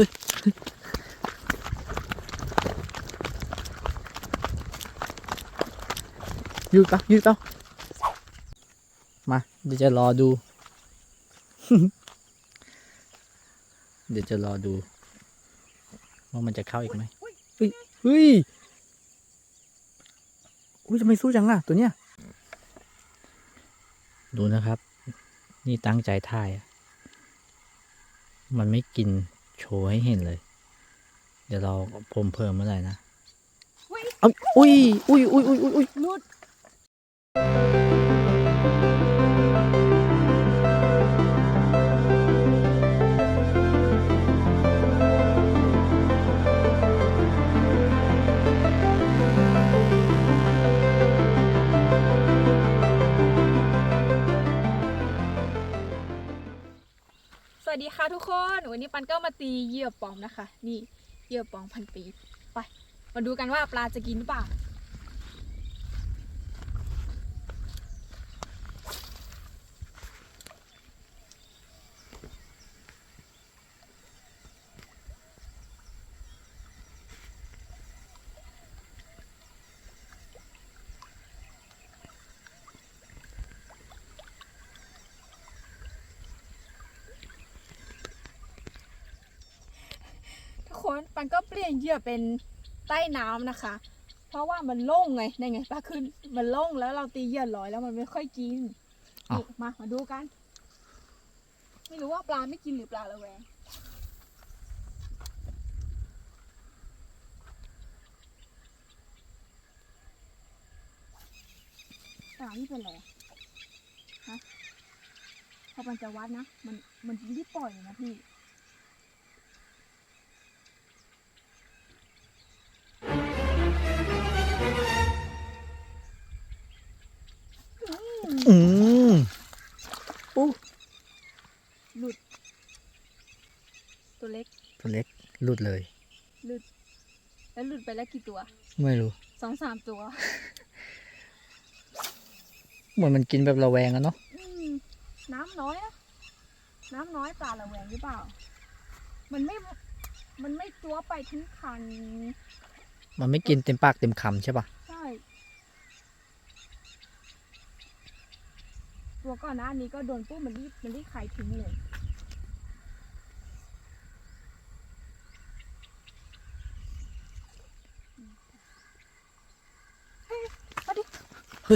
ฮ้ยยืดปะยืดเอามา เดี๋ยวจะรอดู เดี๋ยวจะรอดู ว่ามันจะเข้าอีกไหมเฮ้ยเฮ้ยอุ้ยทำไมสู้จังอะ ตัวเนี้ย ดูนะครับ นี่ตั้งใจถ่าย มันไม่กิน โชว์ให้เห็นเลย เดี๋ยวเราผมเพิ่มเมื่อไหร่นะอุ๊ยเอาอุ้ยอุ้ยอุ้ยอุ้ยอุ้ยอุ้ยนุด วัสดีค่ะทุกคน วันนี้ปันก็มาตีเหยื่อปอมนะคะ นี่เหยื่อปอมพันปี ไป มาดูกันว่าปลาจะกินหรือเปล่า คนปันก็เปลี่ยนเหยื่อเป็นใต้น้ำนะคะ เพราะว่ามันโล่งไงในไงปลาขึ้นมันโล่งแล้วเราตีเหยื่อลอยแล้วมันไม่ค่อยกินนี่มามาดูกัน ไม่รู้ว่าปลาไม่กินหรือปลาระแวงปลานี่เป็นไรอะฮะพอมันจะวัดนะ มันมันรีบปล่อยเลยนะพี่ หลุดเลย หลุด แล้วหลุดไปแล้วกี่ตัว ไม่รู้สองสามตัว เหมือนมันกินแบบระแวงอะเนาะอืมน้ำน้อยนะน้ำน้อยปลาระแวงหรือเปล่า มันไม่ มันไม่ตัวไปทั้งคัน มันไม่กินเต็มปากเต็มคำใช่ปะใช่ ตัวก่อนหน้านี้ก็โดนปุ๊บมันรีบมันรีบไข่ทิ้งเลย เฮ้ยเอาดิ ย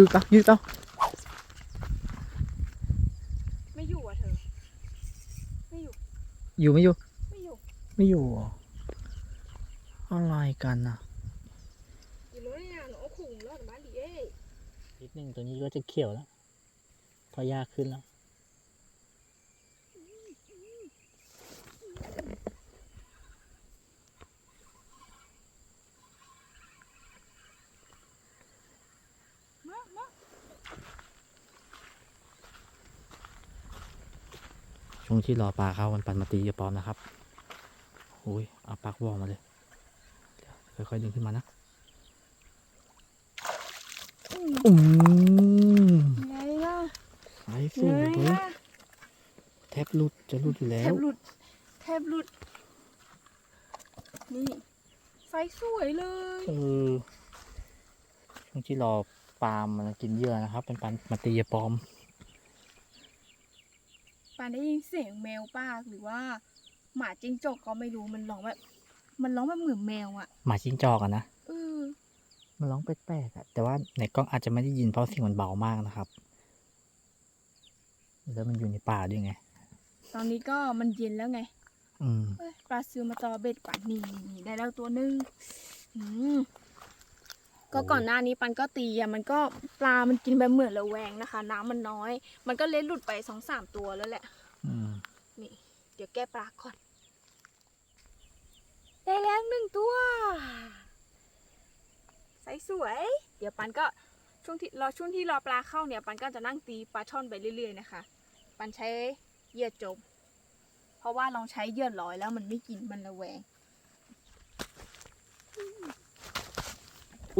ืดปะยืดเอาไม่อยู่อะเธอ ไม่อยู่ อยู่ไม่อยู่ ไม่อยู่ ไม่อยู่เหรออะไรกันนะอยู่เลยอะหนูเอาขุงรอดบ้านดิเอ้นิดนึงตัวนี้ก็จะเขียวแล้ว พอยากขึ้นแล้ว มามา ช่วงที่รอปลาเข้ามันปันมาตีจะปลอมนะครับโอ้ยเอาปากวอลมาเลยเดี๋ยวค่อยๆดึงขึ้นมานะอืมอืมไงล่ะสายสวยไงล่ะแทบหลุดจะหลุดอยู่แล้แทวบหลุดแทบหลุด นี่ไซส์สวยเลยเออช่วงที่รอปลามันกินเหยื่อนะครับ เป็นปันมาตีจะปลอม ปานได้ยินเสียงแมวปากหรือว่า หมาจิ้งจกก็ไม่รู้มันร้องแบบ มันร้องแบบเหมือนแมวอะหมาจิ้งจอกอะนะเออมันร้องแปลกๆอะแต่ว่าในกล้องอาจจะไม่ได้ยินเพราะเสียงมันเบามากนะครับ แล้วมันอยู่ในป่าด้วยไง ตอนนี้ก็มันเย็นแล้วไงอืม เอ้ยปลาซิวมาตอเบ็ดก่อนนี่นี่นี่ได้แล้วตัวหนึงอืม ก็ก่อนหน้านี้ปันก็ตีอะมันก็ปลา มันกินแบบเหมือนระแวงนะคะ น้ำมันน้อย มันก็เล็ดหลุดไปสองสามตัวแล้วแหละอืมนี่เดี๋ยวแก้ปลาก่อน ได้แล้วหนึ่งตัวใสสวย เดี๋ยวปันก็ช่วงที่รอช่วงที่รอปลาเข้าเนี่ยปันก็จะนั่งตีปลาช่อนไปเรื่อยๆนะคะ ปันใช้เหยื่อจม เพราะว่าลองใช้เหยื่อลอยแล้วมันไม่กินมันระแวง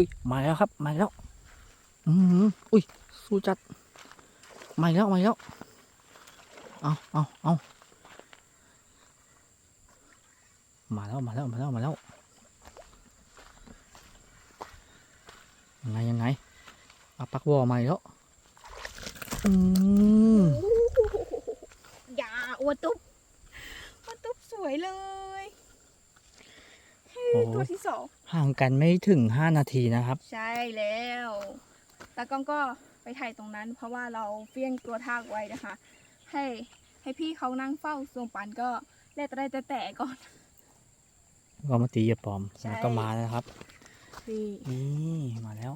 อุ้ยมาแล้วครับมาแล้ว อืมอุ้ยสู้จัดมาแล้วมาแล้วเอาเอาเอามาแล้วมาแล้วมาแล้วมาแล้วยังไงยังไงเอาปักวอมาแล้วอืมอย่าอวดตุ๊บอวดตุ๊บสวยเลย ตัวที่สองห่างกันไม่ถึงห้านาทีนะครับ ใช่แล้วตากล้องก็ไปถ่ายตรงนั้น เพราะว่าเราเฟี้ยงตัวทากไว้นะคะ ให้ให้พี่เขานั่งเฝ้าส่วนปันก็เล่แต่ได้แต่แต่ก่อนก็มาตีเหยื่อปลอมใช่แล้วก็มาแล้วนะครับนี่นี่มาแล้ว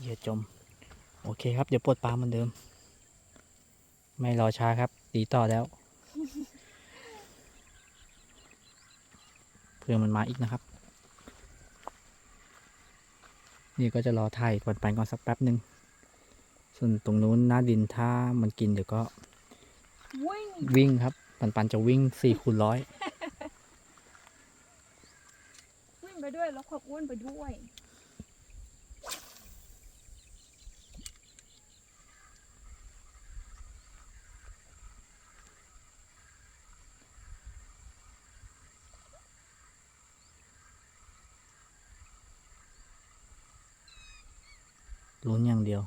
เหยื่อจม โอเคครับ เดี๋ยวปลดปลาเหมือนเดิม ไม่รอช้าครับตีต่อแล้ว พื่อมันมาอีกนะครับ นี่ก็จะรอถ่ายปันปันก่อนสักแป๊บหนึ่งส่วนตรงนู้นหน้าดินถ้ามันกินเดี๋ยวก็วิ่งวิ่งครับ ปันปันจะวิ่งสี่คูณร้อยวิ่งไปด้วยแล้วความอ้วนไปด้วย ลุ้นอย่าง เดียว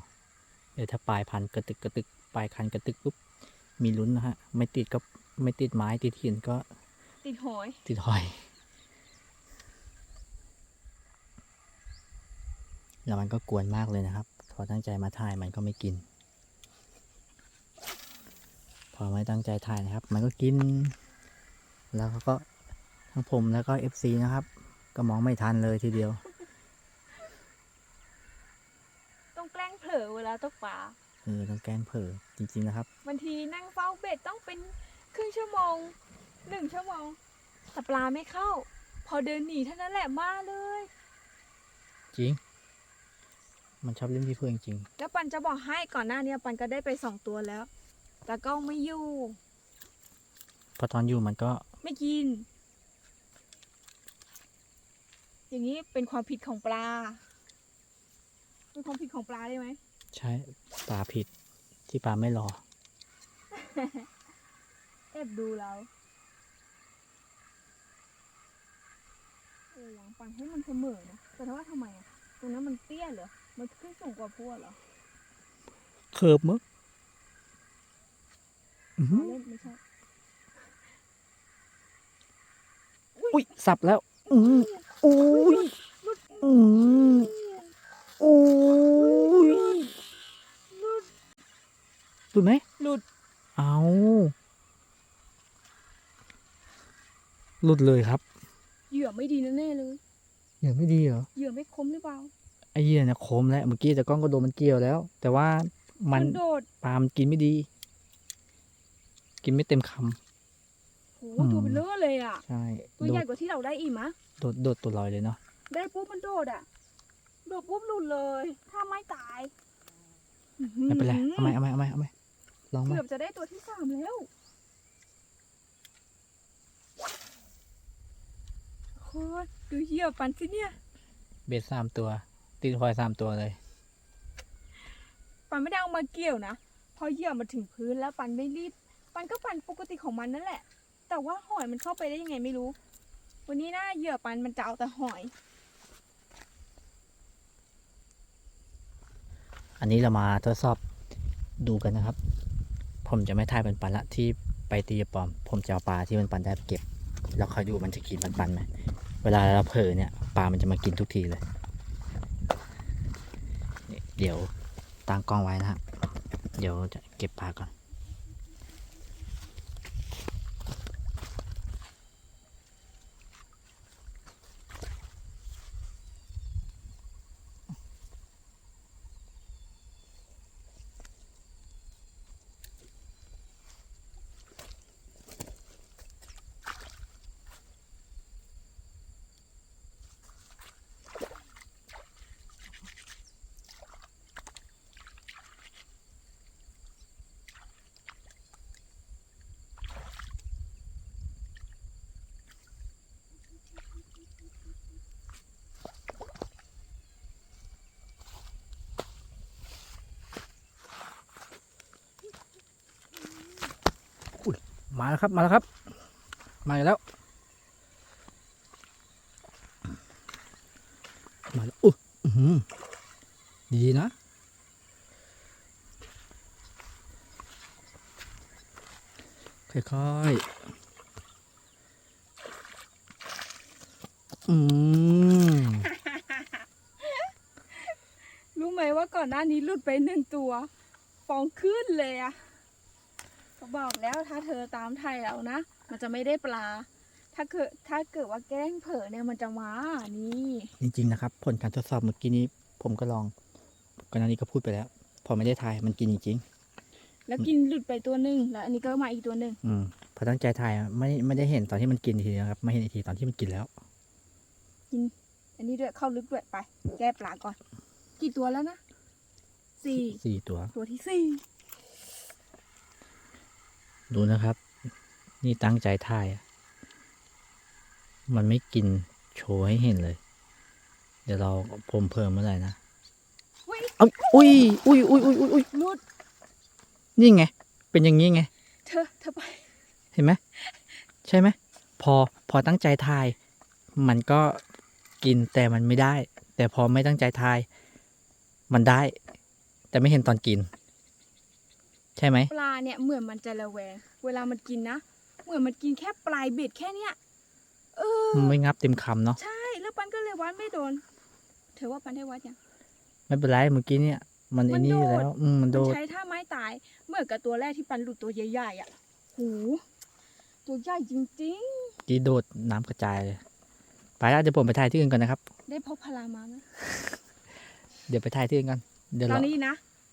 เดี๋ยวถ้าปลายพันกระตึกกระตึกปลายคันกระตึกปุ๊บมีลุ้นนะฮะ ไม่ติดก็ไม่ติดไม้ติดหินก็ ติดหอย ติดหอย แล้วมันก็กวนมากเลยนะครับ พอตั้งใจมาถ่ายมันก็ไม่กิน พอไม่ตั้งใจถ่ายนะครับ มันก็กิน แล้วเขาก็ทั้งผมแล้วก็ FC นะครับ ก็มองไม่ทันเลยทีเดียว ต้องแก ล้งเผลอเวลาตกปลาเออต้องแกล้งเผลอจริงๆนะครับ บางทีนั่งเฝ้าเบ็ดต้องเป็นครึ่งชั่วโมงหนึ่งชั่วโมงแต่ปลาไม่เข้า พอเดินหนีเท่านั้นแหละมาเลย จริง มันชอบเล่นที่เพื่อนจริงแล้วปันจะบอกให้ก่อนหน้านี้ปันก็ได้ไปสองตัวแล้ว แต่ก็ไม่อยู่พอตอนอยู่มันก็ไม่กิน อย่างนี้เป็นความผิดของปลา เป็นความผิดของปลาได้ไหมใช้ปลาผิดที่ปลาไม่รอแอบดูเราเออหลังปันให้มันเสมอนะแต่ว่าทำไมอะตรงนั้นมันเตี้ยเหรอมันขึ้นสูงกว่าพวกเหรอเคิร์ฟมั้งอื้อหือ๋ออเล่นไม่ใช่อุ้ยสับแล้ว อืออุ้ยอือ อุ้ยหลุดไหมหลุด เอาหลุดเลยครับ เหยื่อไม่ดีแน่ๆเลยเหยื่อไม่ดีเหรอ เหยื่อไม่คมหรือเปล่า ไอ้เหยื่อเนี่ยคมแล้ว เมื่อกี้แต่กล้องก็โดนมันเกี่ยวแล้ว แต่ว่ามันโดดปลามันกินไม่ดี กินไม่เต็มคโหตัวเป็นเลอะเลยอะำใช่ ตัวโดใหญ่ดกว่าที่เราได้อีกมะ โดด โดดตัวลอยเลยเนาะ ได้ปุ๊บมันโดดอะ โดดปุ๊บหลุดเลย ถ้าไม่ตายไม่เป็นไรเอาไหมเอาไหมเอาไหมเอาไหมลองไหมเกือบจะได้ตัวที่สามแล้วโคตรดูเหยื่อปันสิเนี่ย เบ็ดสามตัว ตีนพลอยสามตัวเลย ปันไม่ได้เอามาเกี่ยวนะ พอเหยื่อมาถึงพื้นแล้วปันไม่รีบ ปันก็ปันปกติของมันนั่นแหละ แต่ว่าหอยมันเข้าไปได้ยังไงไม่รู้ วันนี้นะเหยื่อปันมันจะเอาแต่หอย อันนี้เรามาทดสอบดูกันนะครับ ผมจะไม่ทายเป็นปันละที่ไปตีปลอม ผมจะเอาปลาที่มันปันได้เก็บ แล้วคอยดูมันจะกินปันปันไหมเวลาเราเผลอเนี่ยปลามันจะมากินทุกทีเลย เดี๋ยวตั้งกล้องไว้นะครับเดี๋ยวจะเก็บปลาก่อน มาแล้วครับมาแล้วครับ มาแล้วมาแล้วอุ๊ยอื้อหือดีนะค่อยๆ อืม รู้ไหมว่าก่อนหน้านี้หลุดไปหนึ่งตัว ฟองขึ้นเลยอะ บอกแล้วถ้าเธอตามไทยแล้วนะ มันจะไม่ได้ปลา ถ้าเกิดถ้าเกิดว่าแกล้งเผลอเนี่ยมันจะมานี่จริงๆนะครับ ผลการทดสอบเมื่อกี้นี้ ผมก็ลองก่อนหน้านี้ก็พูดไปแล้ว พอไม่ได้ทายมันกินจริงแล้วกินหลุดไปตัวหนึ่งแล้ว อันนี้ก็มาอีกตัวหนึ่งๆอืมพอตั้งใจทายอะไม่ไม่ได้เห็นตอนที่มันกินทีนะครับไม่เห็นอีกทีตอนที่มันกินแล้วอันนี้ด้วยเข้าลึกด้วยไป แก้ปลาก่อน กี่ตัวแล้วนะสี่สี่ตัว ตัวที่สี่ ดูนะครับ นี่ตั้งใจถ่ายอะมันไม่กินโชว์ให้เห็นเลย เดี๋ยวเราผมเพิ่มเมื่อไหร่นะเฮ้ยเอาอุ้ยอุ้ยอุ้ยอุ้ยอุ้ยอุ้ยหลุดนี่ไง เป็นอย่างนี้ไง เธอเธอไป เห็นไหมใช่ไหม พอพอตั้งใจทาย มันก็กินแต่มันไม่ได้ แต่พอไม่ตั้งใจทาย มันได้ แต่ไม่เห็นตอนกิน ใช่ไหมปลาเนี่ยเหมือนมันจะระแวง เวลามันกินนะ เหมือนมันกินแค่ปลายเบ็ดแค่เนี้ยเออมันไม่งับเต็มคำเนาะใช่ แล้วปันก็เลยวัดไม่โดนเธอว่าปันได้วัดยังไม่เป็นไรเมื่อกี้เนี่ย มันมัไอ้นนี่อยู่โดดแล้ว อืมมันโดมันดใช้ท่าไม้ตาย เหมื่อนกับตัวแรกที่ปันหลุดตัวใหญ่ๆอะหูตัวใหญ่จริงกี้โดดน้ำกระจายเลย ไปแล้วเดี๋ยวผมไปถ่ายที่อื่นก่อนนะครับ ๆ ได้พบพลามาไหมเดี๋ยวไปถ่ายที่อื่นก่อนเดี๋ยวตอเรานนี้นะ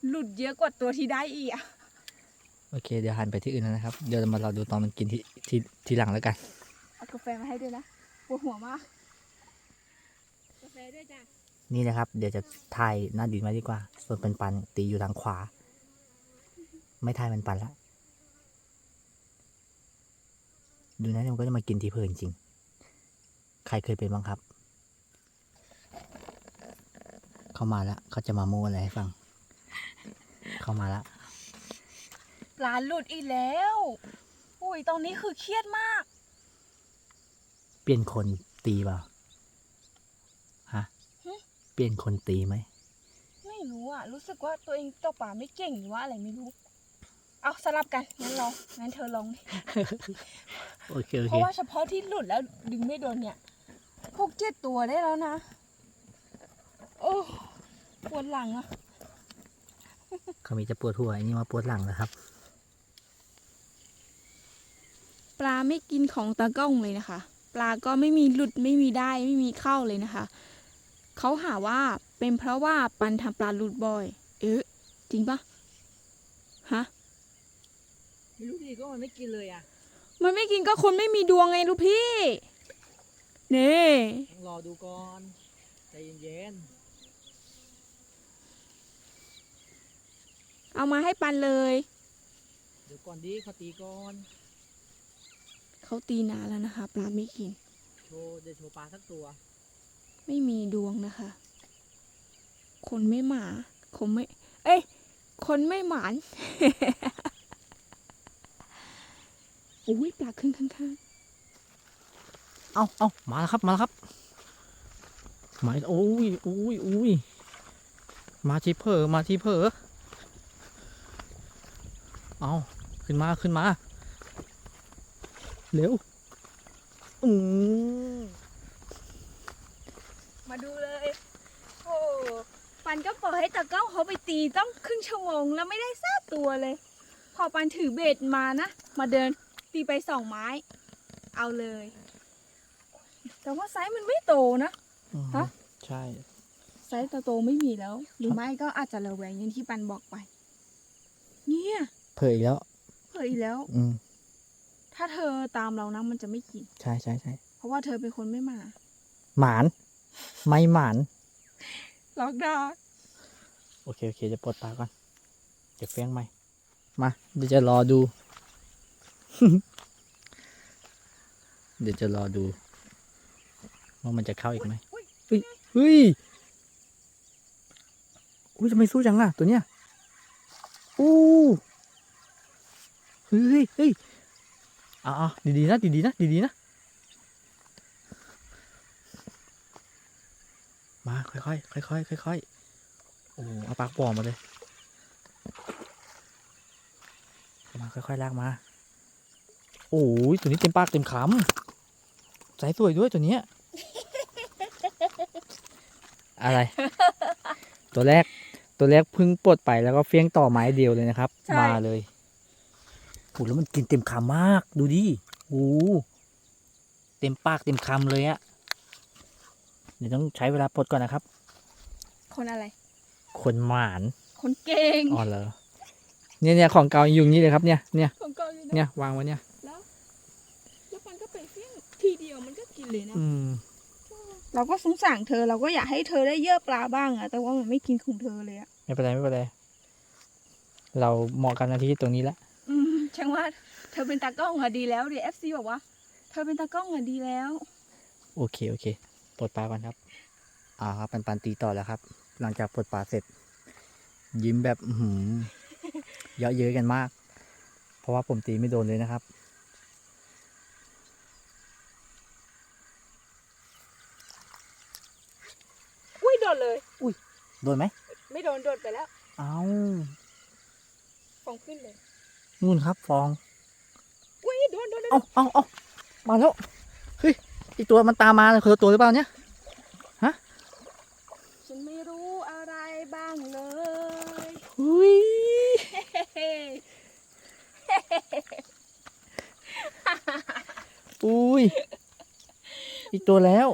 หลุดเยอะกว่าตัวที่ได้อีกอะ โอเค เดี๋ยวหันไปที่อื่นแล้วนะครับ เดี๋ยวมาเราดูตอนมันกินที่ที่ที่หลังแล้วกัน เอากาแฟมาให้ด้วยนะปวดหัวมากกาแฟด้วยจ้ะนี่นะครับ เดี๋ยวจะถ่ายหน้าดินไว้ดีกว่า ส่วนเป็นปันตีอยู่ทางขวา ไม่ถ่ายเป็นปันละดูนะมันก็จะมากินที่เพลินจริง ใครเคยเป็นบ้างครับ เข้ามาแล้วเขาจะมาโม้อะไรให้ฟัง เข้ามาแล้ว ปลาหลุดอีกแล้ว อุ้ยตอนนี้คือเครียดมาก เปลี่ยนคนตีเปล่าฮะหึ เปลี่ยนคนตีไหมไม่รู้อะ รู้สึกว่าตัวเองตกปลาไม่เก่งหรือว่าอะไรไม่รู้ เอาสลับกัน งั้นลอง งั้นเธอลองดิโอเคโอเพเคราะว่าเฉพาะที่หลุดแล้วดึงไม่โดนเนี่ยหกเจ็ดตัวได้แล้วนะ โอ้ปวดหลังอะ เขามีจะปวดหัวอันนี้มาปวดหลังนะครับ ปลาไม่กินของตากล้องเลยนะคะ ปลาก็ไม่มีหลุดไม่มีได้ไม่มีเข้าเลยนะคะ เขาหาว่าเป็นเพราะว่าปันทำปลาหลุดบ่อย เอ๊ะจริงปะฮะไม่รู้ดีก็มันไม่กินเลยอะ มันไม่กินก็คนไม่มีดวงไงลูกพี่ นี่ต้องรอดูก่อนใจเย็นเอามาให้ปันเลยๆเดี๋ยวก่อนดีเขาตีก่อน เขาตีนานแล้วนะคะ ปลาไม่กิน โชว์เดี๋ยวโชว์ปลาสักตัว ไม่มีดวงนะคะ คนไม่หมาคนไม่ เอ้ย คนไม่หมานโอ้ยปลาขึ้นข้างเอาเอามาแล้วครับ มาแล้วครับ มาอีกโอ้ยโอ้ยโอ้ยมาที่เพอมาที่เพอเอาขึ้นมาขึ้นมา เร็วอืมๆมาดูเลย โอ้ปันก็ปล่อยให้ตะเก้าเขาไปตีต้องครึ่งชั่วโมงแล้วไม่ได้ซากตัวเลย พอปันถือเบ็ดมานะ มาเดินตีไปสองไม้ เอาเลย แต่ว่าไซส์มันไม่โตนะฮะใช่ ไซส์โตๆไม่มีแล้ว หรือไม่ก็อาจจะระแวงอย่างที่ปันบอกไป เนี่ยเพออีกแล้ว เผยแล้ว อืม ถ้าเธอตามเรานะมันจะไม่กิน ใช่ใช่ใช่เพราะว่าเธอเป็นคนไม่มา หมาน ไม่หมานล็อกดาวน์โอเคโอเคจะปลดปลาก่อนเดี๋ยวเฟี้ยงใหม่มาเดี๋ยวจะรอดู เดี๋ยวจะรอดูว่ามันจะเข้าอีกไหมอุ๊ยเฮ้ยเฮ้ยอุ้ยทำไมสู้จังล่ะตัวเนี้ยอู้เฮ้ยเฮ้ยเอาเอาดีๆนะดีๆนะดีๆนะ มาค่อยๆค่อยๆค่อยๆโอ้เอาปากปอมาเลยมาค่อยๆลากมา โอ้ยตัวนี้เต็มปากเต็มคำสายสวยด้วยตัวเนี้ยอะไร ตัวแรกตัวแรกเพึ่งปลดไปแล้วก็เฟี้ยงต่อไม้เดียวเลยนะครับใช่มาเลย โอ้แล้วมันกินเต็มคำมาก ดูดิโอ้เต็มปากเต็มคำเลยอะเดี๋ยวต้องใช้เวลาปลดก่อนนะครับ คนอะไร คนหมาน คนเก่งอ๋อเหรอเนี่ยเนี่ยของเก่าอยู่อย่างนี้เลยครับเนี่ยเนี่ยของเกาอยู่นะเนี่ยวางไว้เนี่ยแล้วมันก็ไปเฟี้ยงทีเดียวมันก็กินเลยนะอืมเราก็สงสารเธอเราก็อยากให้เธอได้เยอะปลาบ้างอะแต่ว่ามันไม่กินของเธอเลยอะไม่เป็นไรไม่เป็นไรเราเหมาะกับหน้าที่ตรงนี้แล้วอืม ช่างว่าเธอเป็นตากล้องอะดีแล้วดิเอฟซีบอกว่าเธอเป็นตากล้องอะดีแล้ว โอเค โอเคปลดปลาก่อนครับ อ่าครับปันปันตีต่อแล้วครับ หลังจากปลดปลาเสร็จ ยิ้มแบบอื้อหือเยอะเย้ยกันมาก เพราะว่าผมตีไม่โดนเลยนะครับ อุ้ยโดนเลย โดนไหมไม่โดนโดนไปแล้ว เอาฟองขึ้นเลย นู่นครับฟองอุ้ยโดนโดนโดนเอาเอาเอามาแล้วเฮ้ยอีกตัวมันตามมาเลยคนละตัวหรือเปล่าเนี่ยฉันไม่รู้อะไรบ้างเลยหุยเฮ้อุ้ยอีกตัวแล้ว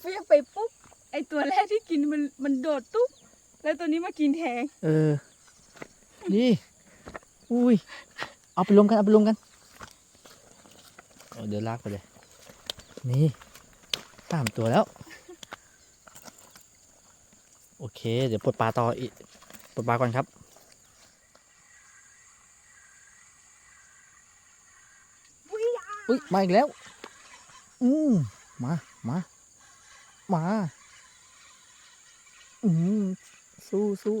เฟี้ยงไปปุ๊บไอตัวแรกที่กินมันมันโดดตุ๊บแล้วตัวนี้มากินแทนเออ นี่ อุ้ย เอาไปรวมกัน เอาไปรวมกันเอาเดี๋ยวลากไปเลย นี่สามตัวแล้ว โอเค เดี๋ยวปลดปลาต่ออีกปลดปลาก่อนครับ อุ้ยอะอุ้ยมาอีกแล้ว อืมมา มา มา อืมสู้สู้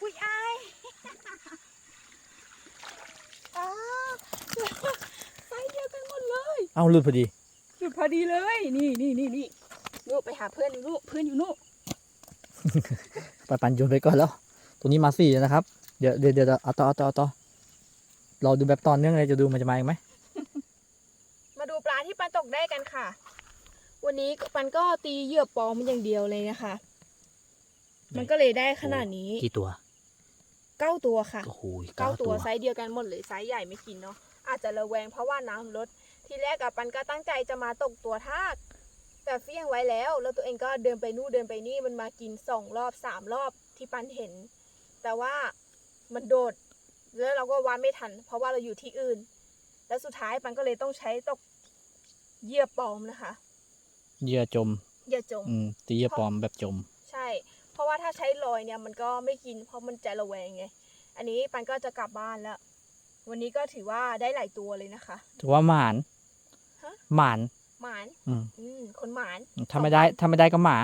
อุ้ยอายอ้าไซส์เดียวกันหมด เลยเอาหลุดพอดีหยุดพอดีเลย นี่นี่นี่นี่ลูกไปหาเพื่อนอยู่ลูกเพื่อนอยู่นู่นปันปันโยนไปก่อนแล้ว ตัวนี้มาสี่แล้วนะครับ เดี๋ยวเดี๋ยวเดี๋ยวเอาต่อเอาต่อเอาต่อเราดูแบบตอนเนื่องเลยจะดูมันจะมาอีกไหม มาดูปลาที่ปันตกได้กันค่ะ วันนี้ปันก็ตีเหยื่อปลอมอย่างเดียวเลยนะคะ มันก็เลยได้ขนาดนี้ กี่ตัว เก้าตัวค่ะโอ้โหเก้าตัวไซส์เดียวกันหมดเลยไซส์ใหญ่ไม่กินเนาะ อาจจะระแวงเพราะว่าน้ำลด ทีแรกอะปันก็ตั้งใจจะมาตกตัวทาก แต่เฟี้ยงไว้แล้ว แล้วตัวเองก็เดินไปนู่นเดินไปนี่มันมากินสองรอบสามรอบที่ปันเห็น แต่ว่ามันโดด แล้วเราก็วัดไม่ทัน เพราะว่าเราอยู่ที่อื่น แล้วสุดท้ายปันก็เลยต้องใช้ตกเหยื่อปลอมนะคะเหยื่อจมเหยื่อจม อืมตีเหยื่อปลอมแบบจม ใช่ เพราะว่าถ้าใช้ลอยเนี่ยมันก็ไม่กิน เพราะมันจะระแวงไง อันนี้ปันก็จะกลับบ้านแล้ว วันนี้ก็ถือว่าได้หลายตัวเลยนะคะ ถือว่าหมาน ฮะ หมาน หมาน อืมอืมคนหมานถ้าไม่ได้ถ้าไม่ได้ก็หมา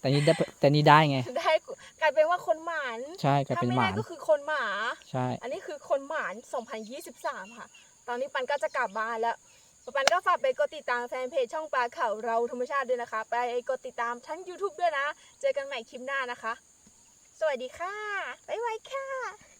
แต่นี่ได้แต่นี่ได้ไง ได้กลายเป็นว่าคนหมานใช่กลายถ้าเป็นไม่หได้มานก็คือคนหมา ใช่ อันนี้คือคนหมาน 2023 ค่ะ ตอนนี้ปันก็จะกลับบ้านแล้วปันก็ฝากไปกดติดตามแฟนเพจช่องปลาเข่าเราธรรมชาติด้วยนะคะ ไปกดติดตามทั้ง YouTube ด้วยนะ เจอกันใหม่คลิปหน้านะคะ สวัสดีค่ะ บ๊ายบายค่ะ